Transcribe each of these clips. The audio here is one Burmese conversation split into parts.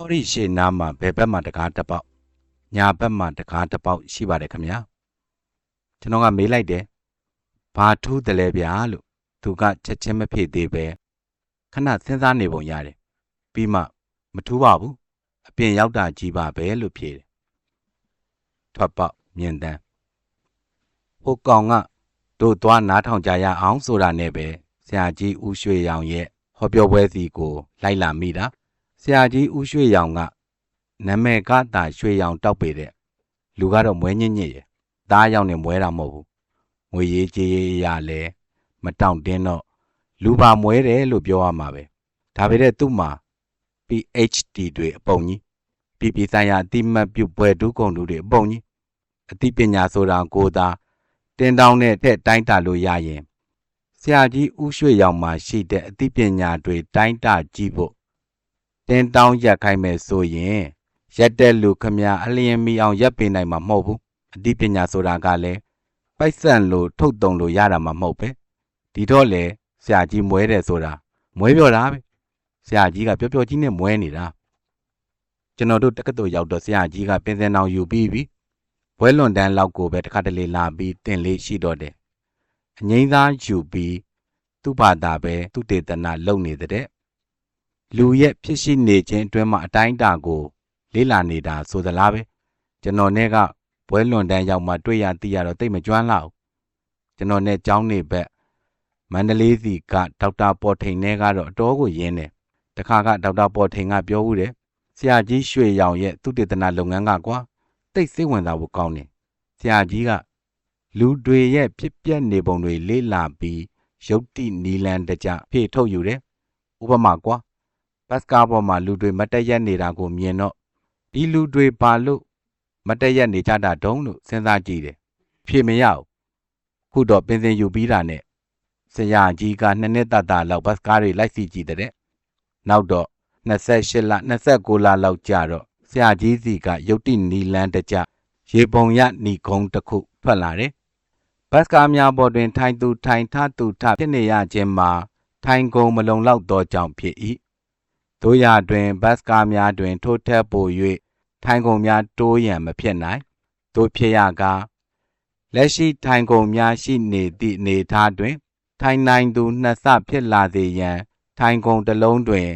ဟောဒီရှေ့နားမှာဘယ်ဘက်မှာတကားတစ်ပေါက်ညာဘက်မှာတကားတစ်ပေါက်ရှိပါတယ်ခင်ဗျာကျွန်တော်ကမေးလိုက်တယ်ဘာထူးတယ်လဲဗျာလို့သူကချက်ချင်းမဖြေသေးပဲခဏစဉ်းစားနေပုံရတယ်ပြီးမှမထူးပါဘူးအပြင်ရောက်တာကြီးပါပဲလို့ဖြေတယ်ထွက်ပေါက်မြင်တမ်းဟိုကောင်ကတို့သွားနားထောင်ကြရအောင်ဆိုတာနဲ့ပဲဆရာကြီးဦးရွှေရောင်ရဲ့ဟောပြောပွဲစီကိုလိုက်လာမိတာ ဆရာကြီးဦးရွှေရောင်ကနာမည်ကတာရွှေရောင်တောက်ပေတဲ့လူကတော့မွဲညစ်ညစ်ရဲ့သားရောက်နေမွဲတာမဟုတ်ဘူးငွေရေးကြေးရေးရလဲမတောင့်တင်းတော့လူပါမွဲတယ်လို့ပြောရမှာပဲဒါပေမဲ့သူ့မှာ PhD တွေအပုံကြီးပြည်ပြည်ဆိုင်ရာအတိမတ်ပြုပွဲဒုကုံတူတွေအပုံကြီးအသိပညာဆိုတာကိုသာတင်တောင်းတဲ့ထက်တိုင်းတာလို့ရရင်ဆရာကြီးဦးရွှေရောင်မှာရှိတဲ့အသိပညာတွေတိုင်းတာကြည့်ဖို့ တင်တောင်းရက်ခိုင်းမယ်ဆိုရင်ရက်တဲ့လူခမအလျင်မီအောင်ရက်ပေးနိုင်မှာမဟုတ်ဘူးအသိပညာဆိုတာကလည်းပိုက်ဆန်လို့ထုတ်တုံလို့ရတာမှမဟုတ်ပဲဒီတော့လေဆရာကြီးမွဲတယ်ဆိုတာမွဲပြောတာပဲဆရာကြီးကပျော်ပျော်ကြီးနဲ့မွဲနေတာကျွန်တော်တို့တက္ကသိုလ်ရောက်တော့ဆရာကြီးကပင်စင်အောင်ယူပြီးပြီဘွဲလွန်တန်းလောက်ကိုပဲတစ်ခါတလေလာပြီးတင်လေးရှိတော့တယ်အငိမ့်သားယူပြီးသူ့ဘာသာပဲသူတေသနာလုပ်နေတဲ့ လူရဲ့ဖြစ်ရှိနေခြင်းအတွင်းမှာအတိုင်းအတာကို လေးလာနေတာဆိုသလားပဲကျွန်တော်နဲ့ကဘွဲလွန်တန်းရောက်မှတွေ့ရသိရတော့တိတ်မကျွမ်းလောက်ကျွန်တော်နဲ့ကျောင်းနေဘက်မန္တလေးစီကဒေါက်တာပေါ်ထိန်နဲ့ကတော့အတော်ကိုရင်းတယ်တခါကဒေါက်တာပေါ်ထိန်ကပြောဦးတယ်ဆရာကြီးရွှေရောင်ရဲ့သူတေသနာလုပ်ငန်းကကွာတိတ်စိတ်ဝင်စားဖို့ကောင်းတယ်ဆရာကြီးကလူတွေရဲ့ဖြစ်ပျက်နေပုံတွေလေ့လာပြီးရုပ်တိနီလန်တကြဖြည့်ထုတ်ယူတယ်ဥပမာကွာ ဘတ်စကားပေါ်မှာလူတွေမတက်ရက်နေတာကိုမြင်တော့ဒီလူတွေဘာလို့မတက်ရက်နေကြတာတုံးလို့စဉ်းစားကြည့်တယ်ဖြေမရဘူးခုတော့ပင်စင်ယူပြီးတာနဲ့ဆရာကြီးကနှစ်နှစ်တတလောက်ဘတ်စကားတွေလိုက်စီကြည့်တဲ့နောက်တော့28လ29လလောက်ကြာတော့ဆရာကြီးစီကယုတ်တိနီလန်းတကြရေပုံရနီကုန်းတစ်ခုထွက်လာတယ်ဘတ်စကားများပေါ်တွင် ထိုင်သူထိုင်ထသူထဖြစ်နေရခြင်းမှာထိုင်ကုန်မလုံလောက်သောကြောင့်ဖြစ်၏ တို့ရတွင်ဘတ်စကားများတွင် ထိုးထက်ပို၍ထိုင်ကုန်များတိုးရန်မဖြစ်နိုင်တို့ဖြစ်ရကားလက်ရှိထိုင်ကုန်များရှိနေသည့်အနေထားတွင် ထိုင်နိုင်သူနှစ်ဆဖြစ်လာစေရန် ထိုင်ကုန်တစ်လုံးတွင်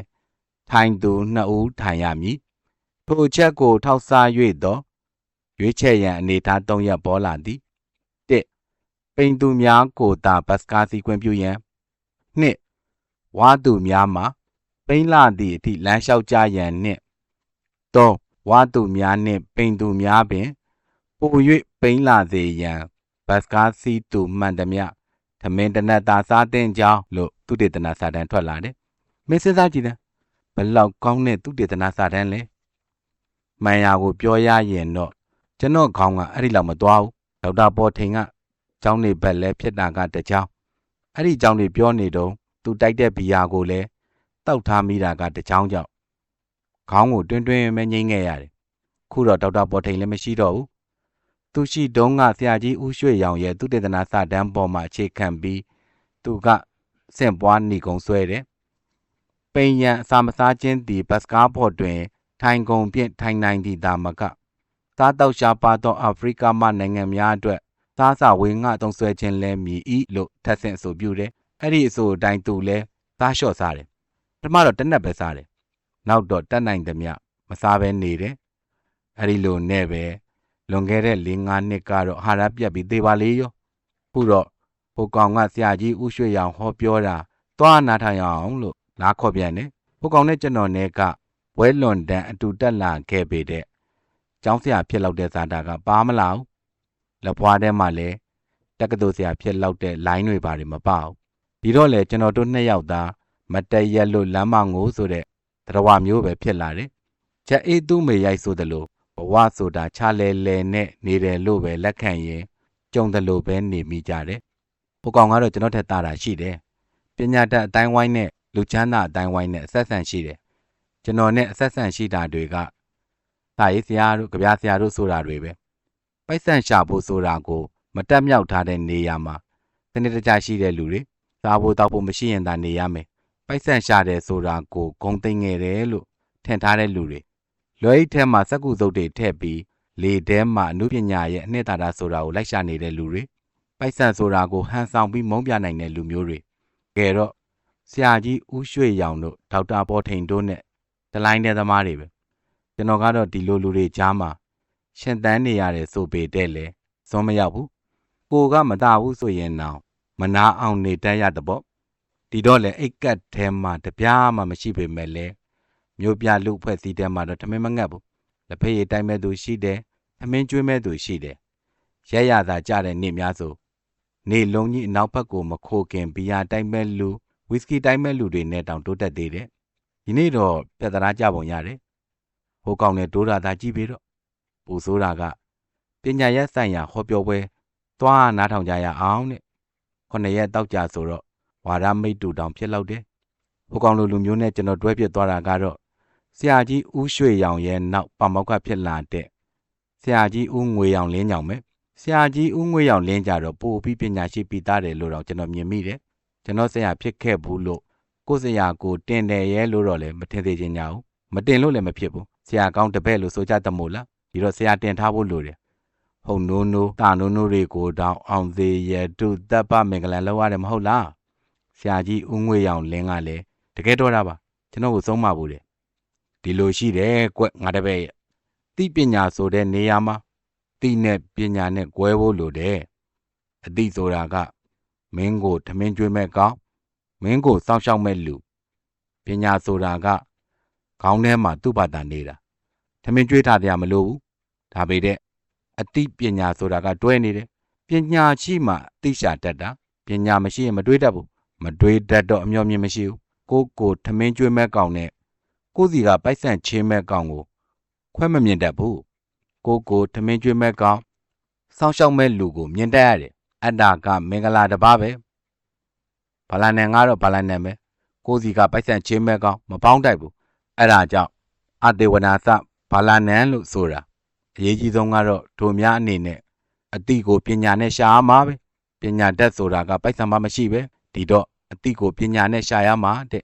ထိုင်သူနှစ်ဦးထိုင်ရမည်ထိုချက်ကိုထောက်စား၍သောရွေးချယ်ရန်အနေထား၃ရပ်ပေါ်လာသည်၁ပိန်သူများကိုသာဘတ်စကားစီခွင့်ပြုရန်၂ဝါသူများမှာ ပိန်လာသည့်အထိလမ်းလျှောက်ကြရန်နှင့်၃ဝါသူများနှင့်ပိန်သူများပင်ပို၍ပိန်လာစေရန်ဘတ်စကားစီသူမှန်သမျှသမင်တနတ်သာစားတဲ့ကြောင်းလို့သူတေသနာစာတမ်းထွက်လာတယ်။မင်းစဉ်းစားကြည့်တယ်ဘလောက်ကောင်းတဲ့သူတေသနာစာတမ်းလဲ။မှန်ရာကိုပြောရရင်တော့ကျွန်တော်ခေါင်းကအဲ့ဒီလောက်မသွားဘူး။ဒေါက်တာပေါ်ထိန်ကကျောင်းနေဘက်လဲဖြစ်တာကတကြောင်အဲ့ဒီကျောင်းတွေပြောနေတော့သူတိုက်တဲ့ဘီယာကိုလည်း တောက်ထားမိတာကတကြောင်ကြောင့်ခေါင်းကိုတွင်းတွင်းပဲငိမ့်ခဲ့ရတယ်ခုတော့ဒေါက်တာပေါ်ထိန်လည်းမရှိတော့ဘူးသူရှိတုံးကဆရာကြီးဦးရွှေရောင်ရဲ့သူတေသနာစာတမ်းပေါ်မှာအခြေခံပြီးသူကစင့်ပွားနေကုံဆွဲတယ်ပိန်ရန်အစာမစားခြင်းသည်ဘတ်စကားပေါ်တွင် ထိုင်ကုန်ဖြင့်ထိုင်နိုင်သည့်သာမကစားတောက်ရှားပါသောအာဖရိကမှနိုင်ငံများအတွက်စားစာဝေငှသုံးဆွဲခြင်းလဲမြည်ဤလို့ထပ်ဆင့်အဆိုပြုတယ်အဲ့ဒီအဆိုအတိုင်းသူလဲစားလျှော့စားတယ် ပထမတော့တနက်ပဲစားတယ်နောက်တော့တက်နိုင်သမျှမစားဘဲနေတယ်အဲ့ဒီလိုနဲ့ပဲလွန်ခဲ့တဲ့၄၅နှစ်ကတော့အာဟာရပြတ်ပြီးသေပါလေရောခုတော့ဟိုကောင်ကဆရာကြီးဥရွှေရောင်ဟောပြောတာသွားနာထိုင်အောင်လို့လားခေါ်ပြန်တယ်ဟိုကောင်နဲ့ကျွန်တော်နဲ့ကဝဲလွန်တန်အတူတက်လာခဲ့ပေတဲ့ကျောင်းဆရာဖြစ်လောက်တဲ့ဇာတာကပါမလာဘူးလက်ဖွားထဲမှာလည်းတက္ကသိုလ်ဆရာဖြစ်လောက်တဲ့ line တွေပါတယ်မပေါ့ပြီးတော့လေကျွန်တော်တို့နှစ်ယောက်သား မတည့်ရက်လို့လမ်းမငိုးဆိုတဲ့တရားမျိုးပဲဖြစ်လာတယ်ချက်အေးသူ့မေရိုက်ဆိုသလိုဘဝဆိုတာခြားလဲလဲနဲ့နေတယ်လို့ပဲလက်ခံရင်ကြုံတယ်လို့ပဲနေမိကြတယ်ဟိုကောင်ကတော့ကျွန်တော်ထက်တာတာရှိတယ်ပညာတတ်အတိုင်းဝိုင်းနဲ့လူချမ်းသာအတိုင်းဝိုင်းနဲ့အဆက်ဆံရှိတယ်ကျွန်တော်နဲ့အဆက်ဆံရှိတာတွေကတာရေးဆရာတို့ကြပြဆရာတို့ဆိုတာတွေပဲပိုက်ဆံရှာဖို့ဆိုတာကိုမတက်မြောက်ထားတဲ့နေရာမှာတနေ့တခြားရှိတဲ့လူတွေစားဖို့တောက်ဖို့မရှိရင်သာနေရမယ် ပိုက်ဆံရှာတယ်ဆိုတာကိုဂုံသိမ့်ငယ်တယ်လို့ထင်ထားတဲ့လူတွေလွယ်အိတ်ထဲမှာစက္ကူစုပ်တွေထည့်ပြီးလေထဲမှာအမှုပညာရဲ့အနှစ်သာရဆိုတာကိုလိုက်ရှာနေတဲ့လူတွေပိုက်ဆံဆိုတာကိုဟန်ဆောင်ပြီးမုန်းပြနိုင်တဲ့လူမျိုးတွေကဲတော့ဆရာကြီးဦးရွှေရောင်တို့ဒေါက်တာပေါ်ထိန်တို့နဲ့တလိုင်းတဲ့သမားတွေပဲကျွန်တော်ကတော့ဒီလိုလူတွေကြားမှာရှင်သန်နေရတယ်ဆိုပေတဲ့လေစွန်မရောက်ဘူးကိုကမတာဘူးဆိုရင်တော့မနာအောင်နေတတ်ရတဲ့ပေါ့ ဒီတော့လေအိတ်ကတ်ထဲမှာတပြားမှမရှိပေမဲ့လေမျိုးပြလူဖွဲ့စည်းထဲမှာတော့ထမင်းမငတ်ဘူးလက်ဖက်ရည်တိုင်းမဲ့သူရှိတယ်သမင်းကျွေးမဲ့သူရှိတယ်ရက်ရသာကြတဲ့နေ့များဆိုနေလုံးကြီးအနောက်ဘက်ကိုမခိုခင်ဘီယာတိုင်းမဲ့လူဝီစကီတိုင်းမဲ့လူတွေနဲ့တောင်တိုးတက်သေးတယ်ဒီနေ့တော့ပြဿနာကြပုံရတယ်ဟိုကောင်နဲ့တိုးတာသာကြည့်ပြီးတော့ပူဆိုးတာကပညာရက်ဆိုင်ရာဟောပြောပွဲသွားနားထောင်ကြရအောင်တဲ့ခုနှစ်ရက်တောက်ကြဆိုတော့ ဝါရမိတ်တူတောင်ဖြစ်လောက်တယ်ဟိုကောင်လိုလူမျိုးနဲ့ကျွန်တော်တွဲပြစ်သွားတာကတော့ဆရာကြီးဦးရွှေရောင်ရဲ့နောက်ပမောက္ခဖြစ်လာတဲ့ဆရာကြီးဦးငွေရောင်လင်းကြောင်ပဲဆရာကြီးဦးငွေရောင်လင်းကြတော့ပို့ပြီးပညာရှိပြီးသားတယ်လို့တော့ကျွန်တော်မြင်မိတယ်ကျွန်တော်ဆရာဖြစ်ခဲ့ဘူးလို့ကိုယ်ဆရာကိုတင်တယ်ရဲလို့တော့လည်းမထင်သေးချင်ကြဘူးမတင်လို့လည်းမဖြစ်ဘူးဆရာကောင်းတပည့်လို့ဆိုကြတမို့လားဒီတော့ဆရာတင်ထားဖို့လိုတယ်ဟုံနိုးနိုးတာနိုးနိုးတွေကိုတောင်အောင်သေးရတုတပ်ပမင်္ဂလန်လောက်ရတယ်မဟုတ်လား ဆရာကြီးဦးငွေရောင်လင်းကလည်းတကယ်တော့တာပါကျွန်တော်ကိုဆုံးမဖို့တယ်ဒီလိုရှိတယ်ကွငါတပည့်ရဲ့သိပညာဆိုတဲ့နေရာမှာသိနဲ့ပညာနဲ့꿰ဖို့လိုတယ်အသိဆိုတာကမင်းကိုထမင်းကျွေးမဲ့ကောင်းမင်းကိုစောင့်ရှောက်မဲ့လူပညာဆိုတာကခေါင်းထဲမှာသူ့ဘာသာနေတာထမင်းကျွေးထားတရားမလိုဘူးဒါပေတဲ့အသိပညာဆိုတာကတွဲနေတယ်ပညာရှိမှသိရှာတတ်တာပညာမရှိရင်မတွေးတတ်ဘူး မတွေးတတ်တော့အမျှော်မြင်မရှိဘူးကိုကိုထမင်းကျွေးမဲ့ကောင်နဲ့ကိုစီကပိုက်ဆံချင်းမဲ့ကောင်ကို ခွဲမမြင်တတ်ဘူးကိုကိုထမင်းကျွေးမဲ့ကောင်စောင့်ရှောက်မဲ့လူကိုမြင်တတ်ရတယ်အတ္တကမင်္ဂလာတစ်ပါးပဲဘာလာနယ်ငါတော့ဘာလာနယ်ပဲကိုစီကပိုက်ဆံချင်းမဲ့ကောင်မပေါင်းတိုက်ဘူးအဲ့ဒါကြောင့်အတေဝနာသဘာလာနန်လို့ဆိုတာအရေးကြီးဆုံးကတော့တို့များအနေနဲ့အတိကိုပညာနဲ့ရှာရမှာပဲပညာတတ်ဆိုတာကပိုက်ဆံမမရှိပဲဒီတော့ အတိကိုပညာနဲ့ရှာရမှာတဲ့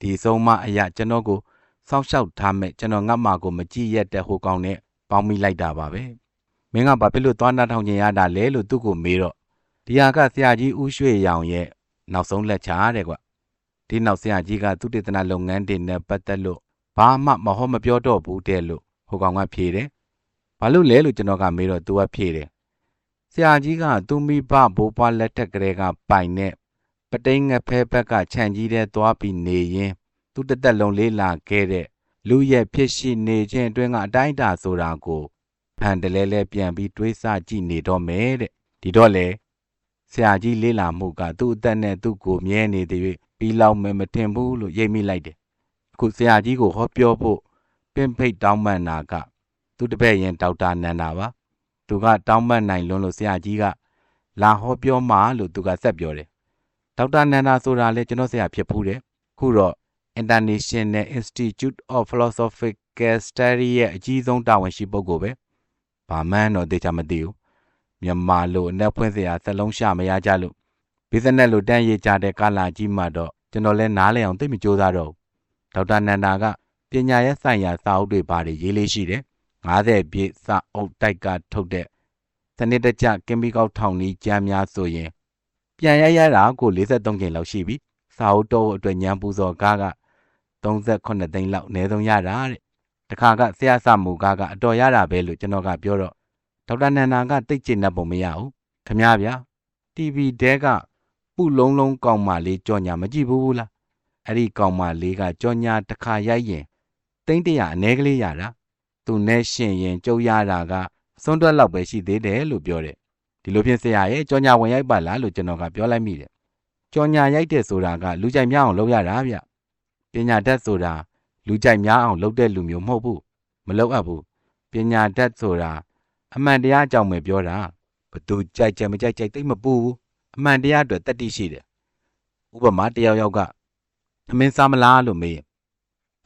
ဒီဆုံးမအရာကျွန်တော်ကိုစောင့်ရှောက်ထားမဲ့ကျွန်တော်ငတ်မှာကိုမကြည့်ရတဲ့ဟိုကောင်နဲ့ပေါင်းမိလိုက်တာပါပဲမင်းကဘာဖြစ်လို့သွားနှထောင်ကျင်ရတာလဲလို့သူ့ကိုမေးတော့ဒီဟာကဆရာကြီးဦးရွှေရောင်ရဲ့နောက်ဆုံးလက်ချတဲ့ကွဒီနောက်ဆရာကြီးကသူတေသနာလုပ်ငန်းတွေနဲ့ပတ်သက်လို့ဘာမှမဟောမပြောတော့ဘူးတဲ့လို့ဟိုကောင်ကဖြေတယ်ဘာလို့လဲလို့ကျွန်တော်ကမေးတော့သူကဖြေတယ်ဆရာကြီးကသူမိဘဘိုးဘွားလက်ထက်ကလေးကပိုင်နဲ့ ပတိန်ငဖဲဘက်ကခြံကြီးတဲ့သွားပြီးနေရင်သူတသက်လုံးလေးလာခဲ့တဲ့လူရဲ့ဖြစ်ရှိနေခြင်းအတွင်းကအတိုင်းအတာဆိုတာကိုဖန်တလဲလဲပြန်ပြီးတွေးဆကြည့်နေတော့မယ်တဲ့ဒီတော့လေဆရာကြီးလေးလာမှုကသူ့အသက်နဲ့သူ့ကိုမြဲနေတဲ့၍ပြီးလောက်မယ်မထင်ဘူးလို့ရိပ်မိလိုက်တယ်အခုဆရာကြီးကိုဟောပြောဖို့ပင့်ဖိတ်တောင်းပန်တာကသူတပည့်ရင်ဒေါက်တာနန္ဒာပါသူကတောင်းပန်နိုင်လွန်းလို့ဆရာကြီးကလာဟောပြောမှလို့သူကဆက်ပြောတယ် ဒေါက်တာနန္ဒာဆိုတာလေကျွန်တော်ဆရာဖြစ်ဖူးတယ်ခုတော့ International Institute of Philosophical Study ရဲ့အကြီးဆုံးတာဝန်ရှိပုဂ္ဂိုလ်ပဲ။ဘာမှန်းတော့သိချမသိဘူး။မြန်မာလိုအနက်ဖွင့်စရာစလုံးရှာမရကြလို့ဘီဇနက်လိုတန်းရေးကြတဲ့ကာလာကြီးမှတော့ကျွန်တော်လဲနားလည်အောင်သိမကြိုးစားတော့ဘူး။ဒေါက်တာနန္ဒာကပညာရေးဆိုင်ရာစာအုပ်တွေပါတယ်ရေးလေးရှိတယ်။90ပြည့်စာအုပ်တိုက်ကထုတ်တဲ့စနစ်တကျကင်မီကောက်ထောင်နီးကြမ်းများဆိုရင် ပြန်ရရတာကို53ကျင်လောက်ရှိပြီ။စာအုပ်တော့အတွက်ညံပူစော်ကားက38သိန်းလောက်အနည်းဆုံးရတာတဲ့တခါကဆရာဆမူကားကအတော်ရတာပဲလို့ကျွန်တော်ကပြောတော့ဒေါက်တာနန္ဒာကတိတ်ကျင်တတ်ပုံမရဘူးခမဗျာ TV တဲကပုလုံးလုံးကောင်မလေးကြော်ညာမကြည့်ဘူးလားအဲ့ဒီကောင်မလေးကကြော်ညာတစ်ခါရိုက်ရင်သိန်းတရာအ ਨੇ ကလေးရတာသူနဲ့ရှင်ရင်ကြုံရတာကစွန်းတွက်လောက်ပဲရှိသေးတယ်လို့ပြောတယ် ဒီလိုဖြင့်ဆရာရဲ့ကြော်ညာဝင်ရိုက်ပါလားလို့ကျွန်တော်ကပြောလိုက်မိတယ်ကြော်ညာရိုက်တဲ့ဆိုတာကလူကြိုက်များအောင်လုပ်ရတာဗျပညာတတ်ဆိုတာလူကြိုက်များအောင်လုပ်တဲ့လူမျိုးမဟုတ်ဘူးမလုပ်အပ်ဘူးပညာတတ်ဆိုတာအမှန်တရားအကြောင်းပဲပြောတာဘသူကြိုက်ကြမကြိုက်ကြိုက်သိမပူဘူးအမှန်တရားအတွက်တတိရှိတယ်ဥပမာတယောက်ယောက်ကသမင်းစားမလားလို့မေး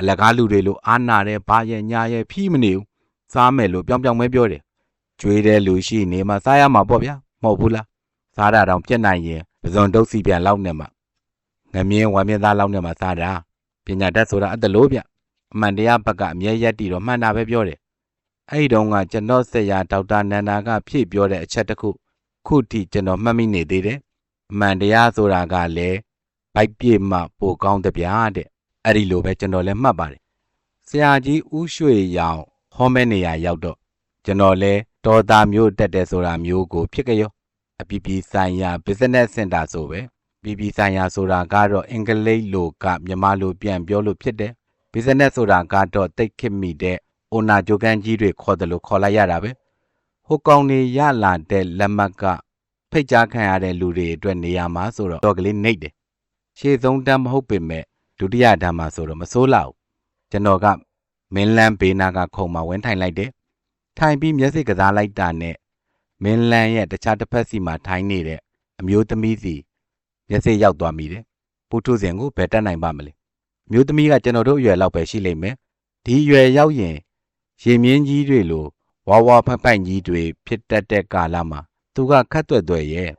အလကားလူတွေလို့အာနာတဲ့ဘာရဲ့ညာရဲ့ဖြီးမနေဘူးစားမယ်လို့ပြောင်းပြောင်းပဲပြောတယ် ကျွေးတဲ့လူရှိနေမှစားရမှာပေါ့ဗျာမဟုတ်ဘူးလားစားတာတော့ပြက်နိုင်ရင်ပဇွန်တုတ်စီပြန်လောက်နေမှာငမြင်းဝမ်းမြသားလောက်နေမှာစားတာပညာတတ်ဆိုတာအတလို့ဗျအမှန်တရားဘက်ကအမြဲရက်တည်တော့မှန်တာပဲပြောတယ်အဲ့ဒီတုန်းကကျွန်တော်ဆက်ရဒေါက်တာနန္ဒာကဖြည့်ပြောတဲ့အချက်တစ်ခုခုထိကျွန်တော်မှတ်မိနေသေးတယ်အမှန်တရားဆိုတာကလည်းဘိုက်ပြေမှပိုကောင်းတဲ့ဗျာတဲ့အဲ့ဒီလိုပဲကျွန်တော်လည်းမှတ်ပါတယ်ဆရာကြီးဦးရွှေရောင်ဟောမဲနေရရောက်တော့ကျွန်တော်လည်း တော်သားမျိုးတက်တယ်ဆိုတာမျိုးကို ဖြစ်ကြရောအပီပီဆိုင်ရာ business center ဆိုပဲပြည်ပြည်ဆိုင်ရာဆိုတာကတော့အင်္ဂလိပ်လိုကမြန်မာလိုပြန်ပြောလို့ဖြစ်တယ်။ business ဆိုတာကတော့တိတ်ခစ်မိတဲ့ owner ဂျိုကန်ကြီးတွေခေါ်တယ်လို့ခေါ်လိုက်ရတာပဲ။ဟိုကောင်နေရလာတဲ့လက်မှတ်ကဖိတ်ကြားခံရတဲ့လူတွေအတွက်နေရာမှာဆိုတော့တော့ကလေးနှိပ်တယ်။ရှေ့ဆုံးတန်းမဟုတ်ပေမဲ့ဒုတိယတန်းမှာဆိုတော့မစိုးလောက်ဘူး။ကျွန်တော်ကမင်းလန်းဘေးနာကခုံမှာဝင်းထိုင်လိုက်တယ်။ ထိုင်ပြီးမျက်စိကစားလိုက်တာနဲ့မင်းလန်းရဲ့တခြားတစ်ဖက်စီမှာထိုင်နေတဲ့အမျိုးသမီးစီမျက်စိရောက်သွားမိတယ်။ပူထုစဉ်ကိုဘယ်တက်နိုင်ပါမလဲ။မျိုးသမီးကကျွန်တော်တို့အရွယ်လောက်ပဲရှိလိမ့်မယ်။ဒီအရွယ်ရောက်ရင်ရေမြင့်ကြီးတွေလိုဝါဝါဖက်ဖိုက်ကြီးတွေဖြစ်တတ်တဲ့ကာလမှာသူကခတ်သွက်သွက်ရဲ့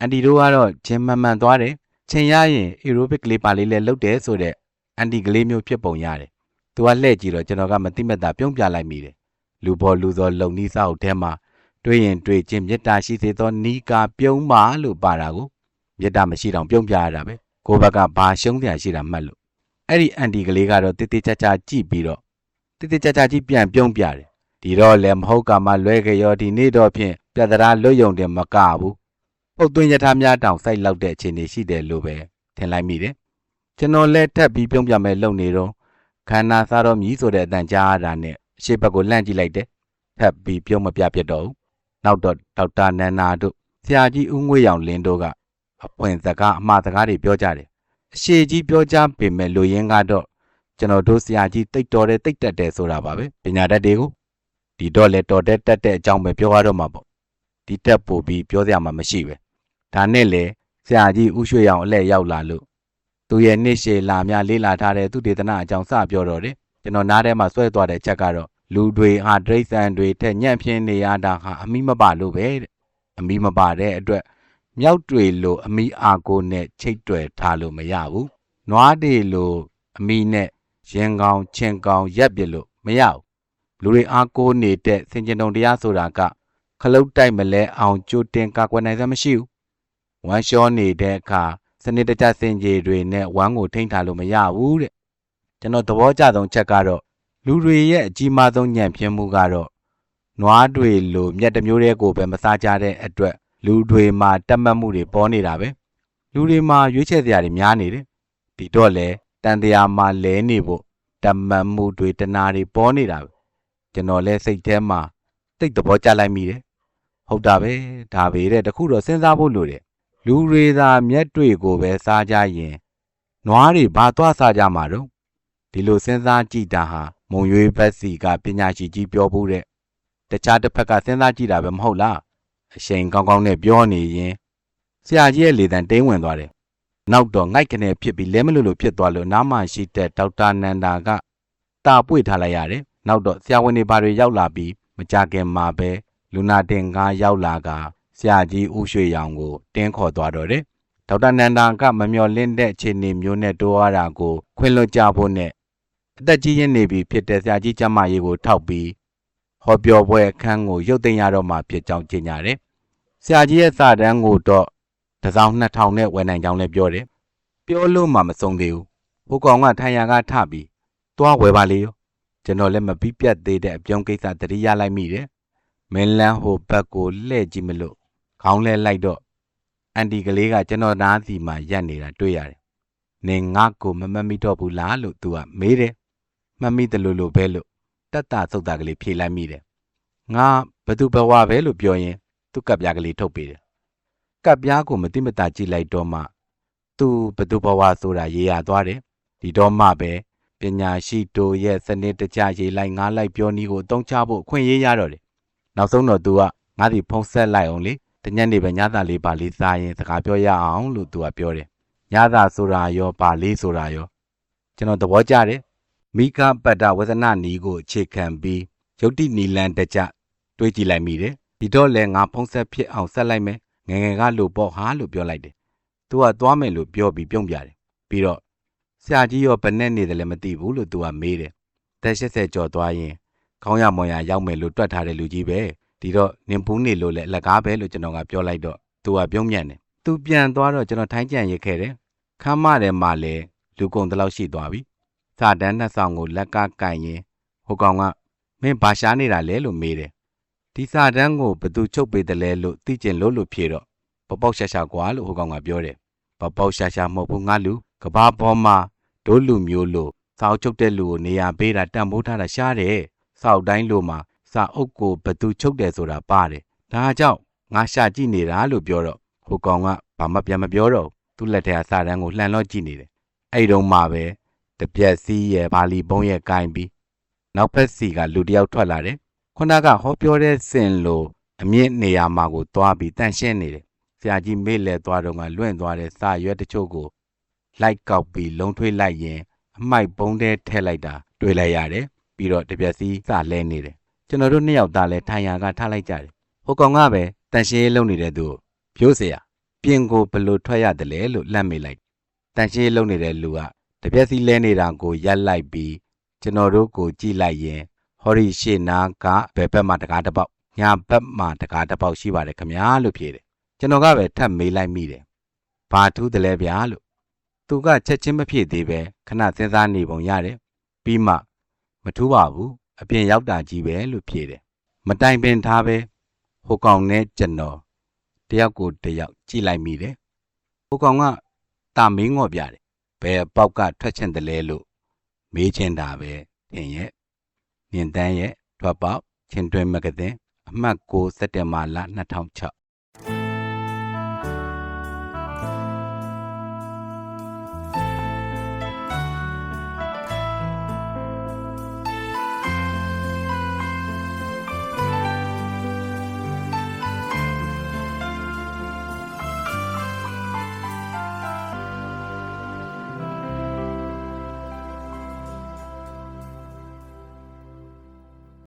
အန်တီတို့ကတော့ဂျင်မှန်မှန်သွားတယ်။ချိန်ရရင်အီရိုဘစ်ကလေးပါလေးလည်းလုပ်တယ်ဆိုတဲ့အန်တီကလေးမျိုးဖြစ်ပုံရတယ်။သူကလှည့်ကြည့်တော့ကျွန်တော်ကမတိမတ်တာပြုံးပြလိုက်မိတယ်။ လူပေါ်လူစောလုံနီးစားအုပ်ထဲမှာတွေ့ရင်တွေ့ချင်းမေတ္တာရှိစေသောနီးကာပြုံးပါလို့ပါတာကိုမြတ်တာမရှိတော့ပြုံးပြရတာပဲကိုဘက်ကဘာရှုံးတရားရှိတာမှတ်လို့အဲ့ဒီအန်တီကလေးကတော့တိတိကျကျကြည့်ပြီးတော့တိတိကျကျကြည့်ပြန်ပြုံးပြတယ်ဒီတော့လည်းမဟုတ်ကမှလွဲကြရောဒီနေ့တော့ဖြင့်ပြဿနာလွတ်ယုံတယ်မကဘူးပုတ်သွင်းယထာများတောင်စိုက်လောက်တဲ့အခြေအနေရှိတယ်လို့ပဲထင်လိုက်မိတယ်ကျွန်တော်လည်းထပ်ပြီးပြုံးပြမယ်လုပ်နေတော့ခန္ဓာစားတော့မြည်ဆိုတဲ့အတန်ကြားရတာနဲ့ အရှိဘက်ကိုလှန့်ကြည့်လိုက်တယ်ထပ်ပြီးပြုံးမပြဖြစ်တော့ဘူးနောက်တော့ဒေါက်တာနန္နာတို့ဆရာကြီးဦးငွေရောင်လင်းတို့ကအပွင့်စကားအမှားစကားတွေပြောကြတယ်အရှိကြီးပြောကြပေမဲ့လူရင်းကတော့ကျွန်တော်တို့ဆရာကြီးတိတ်တော်တယ်တိတ်တက်တယ်ဆိုတာပါပဲပညာတတ်တွေကိုဒီတော့လေတော်တက်တက်တဲ့အကြောင်းပဲပြောရတော့မှာပေါ့ဒီတက်ပို့ပြီးပြောစရာမှမရှိပဲဒါနဲ့လေဆရာကြီးဥရွှေရောင်အလဲရောက်လာလို့သူရဲ့နှစ်ရှည်လာများလေးလာထားတဲ့သူဒေသနာအကြောင်းစပြောတော့တယ် ကျွန်တော်နားထဲမှာဆွဲသွားတဲ့ချက်ကတော့လူတွေဟာဒိဋ္ဌံတွေထက်ညံ့ဖျင်းနေရတာဟာအမိမပါလို့ပဲတဲ့အမိမပါတဲ့အတွက်မြောက်တွေလိုအမိအာကိုနဲ့ချိတ်တွယ်ထားလို့မရဘူး။နွားတွေလိုအမိနဲ့ရင်ကောင်ချင်းကောင်ရက်ပြလို့မရဘူး။လူတွေအာကိုနေတဲ့စင်ကြင်တုံတရားဆိုတာကခလုတ်တိုက်မလဲအောင်ကြိုတင်ကာကွယ်နိုင်စမရှိဘူး။ဝမ်းလျှောနေတဲ့အခါစနစ်တကျစင်ကြီးတွေနဲ့ဝမ်းကိုထိန်းထားလို့မရဘူးတဲ့။ ကျွန်တော်သဘောကျဆုံးချက်ကတော့လူတွေရဲ့အကြီးမားဆုံးညံ့ဖျင်းမှုကတော့နွားတွေလိုမြက်တစ်မျိုးတည်းကိုပဲမစားကြတဲ့အတွက်လူတွေမှာတက်မှတ်မှုတွေပေါ်နေတာပဲလူတွေမှာရွေးချယ်စရာတွေများနေတယ်ဒီတော့လေတန်တရားမှာလဲနေဖို့တက်မှတ်မှုတွေတနာတွေပေါ်နေတာပဲကျွန်တော်လဲစိတ်ထဲမှာတိတ်သဘောကျလိုက်မိတယ်ဟုတ်တာပဲဒါပဲတဲ့တခုတော့စဉ်းစားဖို့လိုတယ်လူတွေသာမျက်တွေကိုပဲစားကြရင်နွားတွေဘာသွားစားကြမှာတော့ ဒီလိုစဉ်းစားကြည့်တာဟာမုံရွေးဘက်စီကပညာရှိကြီးပြောဖို့တဲ့တခြားတစ်ဖက်ကစဉ်းစားကြည့်တာပဲမဟုတ်လားအရှိန်ကောင်းကောင်းနဲ့ပြောနေရင်ဆရာကြီးရဲ့လေတံတင်းဝင်သွားတယ်။နောက်တော့ငိုက်ကနေဖြစ်ပြီးလဲမလို့လို့ဖြစ်သွားလို့နားမရှိတဲ့ဒေါက်တာနန္ဒာကတာပွေထားလိုက်ရတယ်။နောက်တော့ဆရာဝန်တွေဘာတွေရောက်လာပြီးမကြခင်မှာပဲလူနာတင်ကားရောက်လာကဆရာကြီးဦးရွှေရောင်ကို တင်းခေါ်သွားတော့တယ်။ဒေါက်တာနန္ဒာကမမျော်လင့်တဲ့အခြေအနေမျိုးနဲ့တိုးရတာကိုခွင့်လွှတ်ကြဖို့နဲ့ အသက်ကြီးရင်းနေပြီဖြစ်တဲ့ဆရာကြီးကျမကြီးကိုထောက်ပြီးဟောပြောပွဲအခန်းကိုရုပ်သိမ်းရတော့မှဖြစ်ကြောင်းကြေညာတယ်။ဆရာကြီးရဲ့စာတန်းကိုတော့တစ်စောင်း2000နဲ့ဝယ်နိုင်ကြောင်းလည်းပြောတယ်။ပြောလို့မှမဆုံးသေးဘူး။ဟိုကောင်ကထိုင်ရကထပြီးသွားဝယ်ပါလေရော။ကျွန်တော်လည်းမပြီးပြတ်သေးတဲ့အပြုံးကိစ္စတတိရလိုက်မိတယ်။မင်းလန်းဟိုဘက်ကိုလှည့်ကြည့်မလို့ခေါင်းလဲလိုက်တော့အန်တီကလေးကကျွန်တော်နားစီမှာရက်နေတာတွေ့ရတယ်။နင်ငါ့ကိုမမတ်မိတော့ဘူးလားလို့သူကမေးတယ်။ မှတ်မိတယ်လို့လို့ပဲလို့တက်တာသုတ်တာကလေးဖြေလိုက်မိတယ်။ငါဘသူဘဝပဲလို့ပြောရင်သူ့ကပ်ပြားကလေးထုတ်ပေးတယ်။ကပ်ပြားကိုမတိမတာကြည့်လိုက်တော့မှသူဘသူဘဝဆိုတာရေးရသွားတယ်။ဒီတော့မှပဲပညာရှိတို့ရဲ့စနစ်တကျရေးလိုက်ငါလိုက်ပြောနည်းကိုအသုံးချဖို့အခွင့်အရေးရတော့တယ်။နောက်ဆုံးတော့သူကငါဒီဖုံးဆက်လိုက်အောင်လေတညက်နေပဲညသာလေးပါလေးစားရင်စကားပြောရအောင်လို့သူကပြောတယ်။ညသာဆိုတာရောပါလေးဆိုတာရောကျွန်တော်သဘောကျတယ်။ မိခပတ္တဝဇနနီးကိုအခြေခံပြီးယုတ်တိနီလန်တကြတွေးကြည့်လိုက်မိတယ်ဒီတော့လဲငါဖုံးဆက်ဖြစ်အောင်ဆက်လိုက်မယ်ငယ်ငယ်ကလို့ပေါ့ဟာလို့ပြောလိုက်တယ်သူကသွားမယ်လို့ပြောပြီးပြုံးပြတယ်ပြီးတော့ဆရာကြီးရောဘယ်နဲ့နေတယ်လဲမသိဘူးလို့သူကမေးတယ်သက်80ကျော်သွားရင်ခေါင်းရမွန်ရရောက်မယ်လို့တွက်ထားတဲ့လူကြီးပဲဒီတော့နင်ပူးနေလို့လည်းအလကားပဲလို့ကျွန်တော်ကပြောလိုက်တော့သူကပြုံးမြန်တယ်သူပြန်သွားတော့ကျွန်တော်ထိုင်းကြံရစ်ခဲ့တယ်ခမ်းမထဲမှာလည်းလူကုန်တလောက်ရှိသွားပြီ စာတန်းနှစ်ဆောင်ကိုလက်ကကင်ရင်ဟိုကောင်ကမင်းဘာရှားနေတာလဲလို့မေးတယ်ဒီစာတန်းကိုဘသူချုပ်ပေးတယ်လဲလို့သိကျင်လို့လို့ဖြေတော့ပပေါက်ရှာရှာကွာလို့ဟိုကောင်ကပြောတယ်ပပေါက်ရှာရှာမဟုတ်ဘူးငါလူကဘာပေါ်မှာဒိုးလူမျိုးလို့စာအုပ်ချုပ်တဲ့လူကိုနေရာပေးတာတန်ဖိုးထားတာရှားတယ်စောက်တိုင်းလို့မှာစာအုပ်ကိုဘသူချုပ်တယ်ဆိုတာပါတယ်ဒါကြောင့်ငါရှာကြည့်နေတာလို့ပြောတော့ဟိုကောင်ကဘာမှပြန်မပြောတော့ဘူးသူ့လက်ထက်ကစာတန်းကိုလှန်လော့ကြည့်နေတယ်အဲ့တုန်းမှပဲ တပြက်စီးရဲ့ဘာလီပုံးရဲ့ကင်ပြီးနောက်ဖက်စီကလူတစ်ယောက်ထွက်လာတယ်ခုနကဟောပြောတဲ့စင်လို့အမြင့်နေရာမှာကိုသွားပြီးတန့်ရှင်းနေတယ်ဆရာကြီးမေ့လဲသွားတော့ကလွင့်သွားတဲ့စာရွက်တချို့ကိုလိုက်ကောက်ပြီးလုံထွေးလိုက်ရင်အမိုက်ပုံးထဲထည့်လိုက်တာတွေ့လိုက်ရတယ်ပြီးတော့တပြက်စီးစလဲနေတယ်ကျွန်တော်တို့နှစ်ယောက်သားလဲထိုင်ရာကထားလိုက်ကြတယ်ဟိုကောင်ကပဲတန့်ရှင်းရေးလုပ်နေတဲ့သူကိုဖြိုးเสียပြင်ကိုဘလို့ထွက်ရတယ်လဲလို့လန့်မိလိုက်တန့်ရှင်းရေးလုပ်နေတဲ့လူက တပြက်စီးလဲနေတာကိုရက်လိုက်ပြီးကျွန်တော်တို့ကိုကြည့်လိုက်ရင်ဟော်ရီရှေနာကဘယ်ဘက်မှာတကားတစ်ပေါက်ညာဘက်မှာတကားတစ်ပေါက်ရှိပါတယ်ခမညာလို့ဖြေတယ်ကျွန်တော်ကပဲထပ်မေးလိုက်မိတယ်ဘာထူးတယ်လဲဗျာလို့သူကချက်ချင်းမဖြေသေးပဲခဏစဉ်းစားနေပုံရတယ်ပြီးမှမထူးပါဘူးအပြင်ရောက်တာကြီးပဲလို့ဖြေတယ်မတိုင်ပင်ထားပဲဟိုကောင်နဲ့ကျွန်တော်တယောက်ကိုတယောက်ကြည့်လိုက်မိတယ်ဟိုကောင်ကတာမင်းငော့ပြတယ် ဘယ်ပေါက်ကထွက်ချင်တယ်လဲလို့မေးချင်တာပဲထင်ရဲ့မြင်တန်းရဲ့ထွက်ပေါက်ချင်းတွင်မဂဇင်းအမှတ်6စက်တင်ဘာလ2006